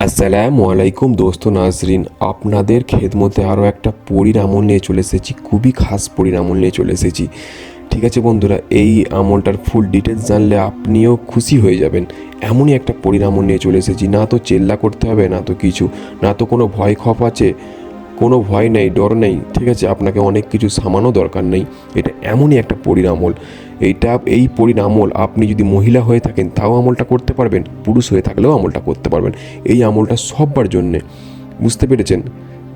আসসালামু আলাইকুম দোস্ত নাজরিন, আপনাদের খেদমতে আরও একটা পরীর আমল নিয়ে চলে এসেছি, খুবই খাস পরীর আমল নিয়ে চলে এসেছি। ঠিক আছে বন্ধুরা, এই আমলটার ফুল ডিটেলস জানলে আপনিও খুশি হয়ে যাবেন। এমনই একটা পরীর আমল নিয়ে চলে এসেছি, না তো চেল্লা করতে হবে, না তো কিছু, না তো কোনো ভয় খপ আছে কোনো ভয় নেই, ডর নেই, ঠিক আছে? আপনাকে অনেক কিছু সামানো দরকার নেই। এটা এমনই একটা পরিণামল এইটা, এই পরিণামল আপনি যদি মহিলা হয়ে থাকেন, তাও আমলটা করতে পারবেন। পুরুষ হয়ে থাকলেও আমলটা করতে পারবেন। এই আমলটা সববার জন্যে। বুঝতে পেরেছেন?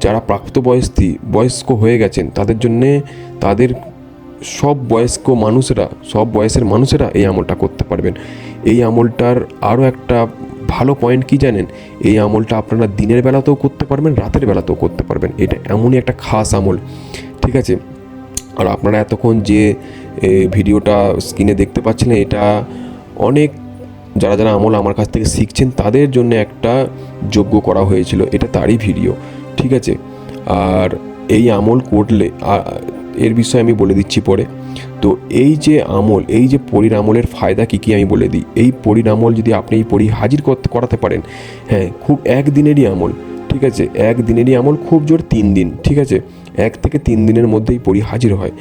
যারা প্রাপ্তবয়স্ক, বয়স্ক হয়ে গেছেন, তাদের জন্যে তাদের সব বয়স্ক মানুষেরা, সব বয়সের মানুষেরা এই আমলটা করতে পারবেন। এই আমলটার আরও একটা ভালো পয়েন্ট কি জানেন? এই আমলটা আপনারা দিনের বেলাতেও করতে পারবেন, রাতের বেলাতেও করতে পারবেন। এটা এমনই একটা খাস আমল। ঠিক আছে? আর আপনারা এতক্ষণ যে ভিডিওটা স্ক্রিনে দেখতে পাচ্ছিলেন, এটা অনেক যারা যারা আমল আমার কাছ থেকে শিখছেন, তাদের জন্য একটা যোগ্য করা হয়েছিল। এটা তারই ভিডিও। ঠিক আছে? আর এই আমল করলে এর বিষয়ে আমি বলে দিচ্ছি পরে। তো এই যে আমল, এই যে পরীর আমলের ফায়দা কী কী আমি বলে দিই? এই পরীর আমল যদি আপনি এই পরী হাজির করতে পারেন হ্যাঁ খুব একদিনেরই আমল, ঠিক আছে? একদিনেরই আমল খুব জোর তিন দিন, ঠিক আছে? এক থেকে তিন দিনের মধ্যেই পরী হাজির হয়।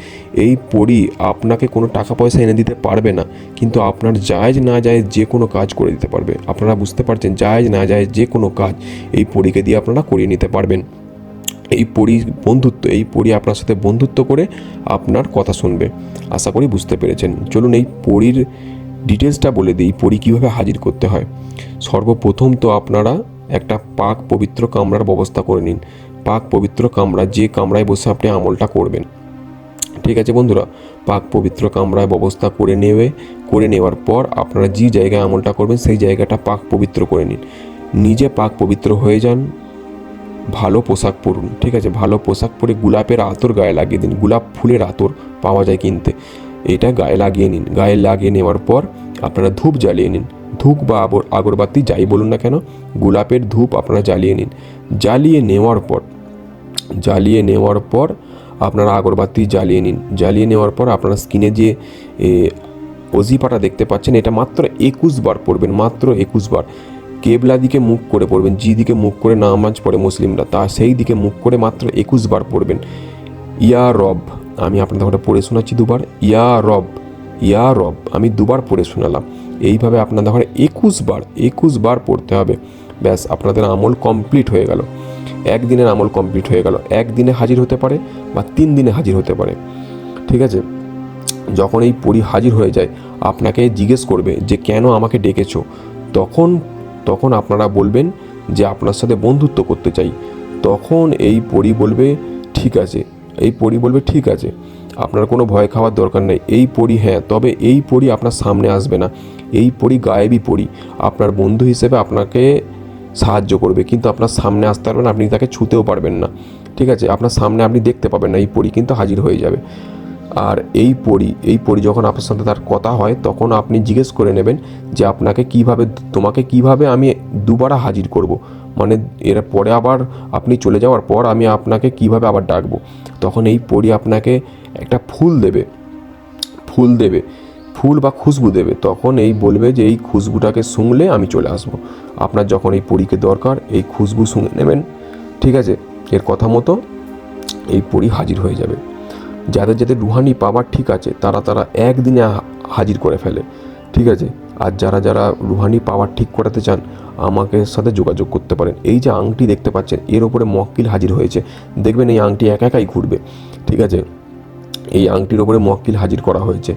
এই পরী আপনাকে কোনো টাকা পয়সা এনে দিতে পারবে না, কিন্তু আপনার জায়জ না জায়েজ যে কোনো কাজ করে দিতে পারবে। আপনারা বুঝতে পারছেন, জায়জ না জায়েজ যে কোনো কাজ এই পরীকে দিয়ে আপনারা করিয়ে নিতে পারবেন। এই পরি বন্ধুত্ব, এই পরি আপনার সাথে বন্ধুত্ব করে আপনার কথা শুনবে। আশা করি বুঝতে পেরেছেন। চলুন এই পরির ডিটেলসটা বলে দিই, পরি কীভাবে হাজির করতে হয়। সর্বপ্রথম তো আপনারা একটা পাক পবিত্র কামরার ব্যবস্থা করে নিন। পাক পবিত্র কামরা, যে কামরায় বসে আপনি আমলটা করবেন। ঠিক আছে বন্ধুরা? পাক পবিত্র কামরায় ব্যবস্থা করে নেবে করে নেওয়ার পর আপনারা যে জায়গায় আমলটা করবেন, সেই জায়গাটা পাক পবিত্র করে নিন। নিজে পাক পবিত্র হয়ে যান ভালো পোশাক পরুন, ঠিক আছে? ভালো পোশাক পরে গোলাপের আতর গায়ে লাগিয়ে দিন। গোলাপ ফুলের আতর পাওয়া যায় কিনতে। এটা গায়ে লাগিয়ে নিন। গায়ে লাগিয়ে নেওয়ার পর আপনারা ধূপ জ্বালিয়ে নিন। ধূপ বা আগরবাতি যাই বলুন না কেন, গোলাপের ধূপ আপনারা জ্বালিয়ে নিন। জ্বালিয়ে নেওয়ার পর, জ্বালিয়ে নেওয়ার পর আপনারা আগরবাতি জ্বালিয়ে নিন। জ্বালিয়ে নেওয়ার পর আপনারা স্কিনে যে অজিপাটা দেখতে পাচ্ছেন, এটা মাত্র একুশ বার পড়বেন মাত্র একুশ বার। কেবলা দিকে মুখ করে পড়বেন যে দিকে মুখ করে নামাজ পড়ে মুসলিমরা, তা সেই দিকে মুখ করে মাত্র একুশ বার পড়বেন। ইয়া রব, আমি আপনাদের ওটা পড়ে শোনাচ্ছি দুবার। ইয়া রব ইয়া রব, আমি দুবার পড়ে শোনালাম। এইভাবে আপনাদের ঘরে একুশ বার একুশ বার পড়তে হবে। ব্যাস, আপনাদের আমল কমপ্লিট হয়ে গেল। একদিনের আমল কমপ্লিট হয়ে গেল। একদিনে হাজির হতে পারে বা তিন দিনে হাজির হতে পারে। ঠিক আছে? যখন এই পরি হাজির হয়ে যায়, আপনাকে জিজ্ঞেস করবে যে, কেন আমাকে ডেকেছো? তখন তখন আপনারা বলবেন যে আপনার সাথে বন্ধুত্ব করতে চাই। তখন এই পরি বলবে, ঠিক আছে। এই পরি বলবে, ঠিক আছে। আপনার কোনো ভয় খাওয়ার দরকার নেই। এই পরি হ্যাঁ তবে এই পরি আপনার সামনে আসবে না। এই পরি গায়েবী পরি। আপনার বন্ধু হিসেবে আপনাকে সাহায্য করবে, কিন্তু আপনার সামনে আসতে পারবেন আপনি তাকে ছুতেও পারবেন না। ঠিক আছে, আপনার সামনে আপনি দেখতে পাবেন না এই পরি, কিন্তু হাজির হয়ে যাবে। আর এই পরি এই পরি যখন আপনার সাথে তার কথা হয়, তখন আপনি জিজ্ঞেস করে নেবেন যে আপনাকে কীভাবে, তোমাকে কীভাবে আমি দুবার হাজির করব। মানে এর পরে আবার আপনি চলে যাওয়ার পর আমি আপনাকে কীভাবে আবার ডাকবো। তখন এই পরি আপনাকে একটা ফুল দেবে। ফুল দেবে। ফুল বা খুশবু দেবে। তখন এই বলবে যে এই খুশবুটাকে শুংলে আমি চলে আসব। আপনার যখন এই পরীকে দরকার, এই খুশবু শুঙে নেবেন। ঠিক আছে? এর কথা মতো এই পরি হাজির হয়ে যাবে। যাদের যাদের রুহানি পাওয়ার ঠিক আছে, তারা তারা একদিনে হাজির করে ফেলে, ঠিক আছে? আর যারা যারা রুহানি পাওয়ার ঠিক করাতে চান, আমাকে সাথে যোগাযোগ করতে পারেন। এই যে আংটি দেখতে পাচ্ছেন, এর ওপরে মক্কিল হাজির হয়েছে। দেখবেন এই আংটি একা একাই ঘুরবে, ঠিক আছে? এই আংটির ওপরে মক্কিল হাজির করা হয়েছে।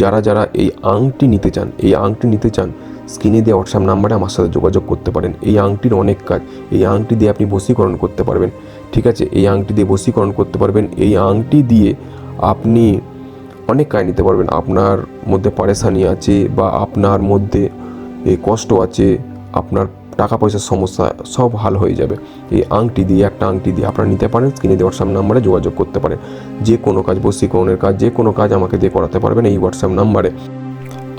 যারা যারা এই আংটি নিতে চান, এই আংটি নিতে চান, স্ক্রিনে দিয়ে হোয়াটসঅ্যাপ নাম্বারে আমার সাথে যোগাযোগ করতে পারেন। এই আংটির অনেক কাজ। এই আংটি দিয়ে আপনি বসীকরণ করতে পারবেন। ঠিক আছে? এই আংটি দিয়ে বশীকরণ করতে পারবেন। এই আংটি দিয়ে আপনি অনেক কাজ নিতে পারবেন। আপনার মধ্যে পারেশানি আছে বা আপনার মধ্যে কষ্ট আছে, আপনার টাকা পয়সার সমস্যা সব হাল হয়ে যাবে। এই আংটি দিয়ে একটা আংটি দিয়ে আপনারা নিতে পারেন, স্ক্রিনে দিয়ে হোয়াটসঅ্যাপ নাম্বারে যোগাযোগ করতে পারেন। যে কোনো কাজ, বশীকরণের কাজ, যে কোনো কাজ আমাকে দিয়ে করাতে পারবেন এই হোয়াটসঅ্যাপ নাম্বারে।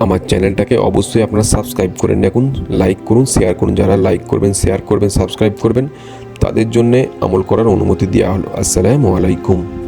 আমার চ্যানেলটাকে অবশ্যই আপনারা সাবস্ক্রাইব করে রাখুন, লাইক করুন, শেয়ার করুন। যারা লাইক করবেন, শেয়ার করবেন, সাবস্ক্রাইব করবেন, তাদের জন্যে আমল করার অনুমতি দেওয়া হলো। আসসালামু আলাইকুম।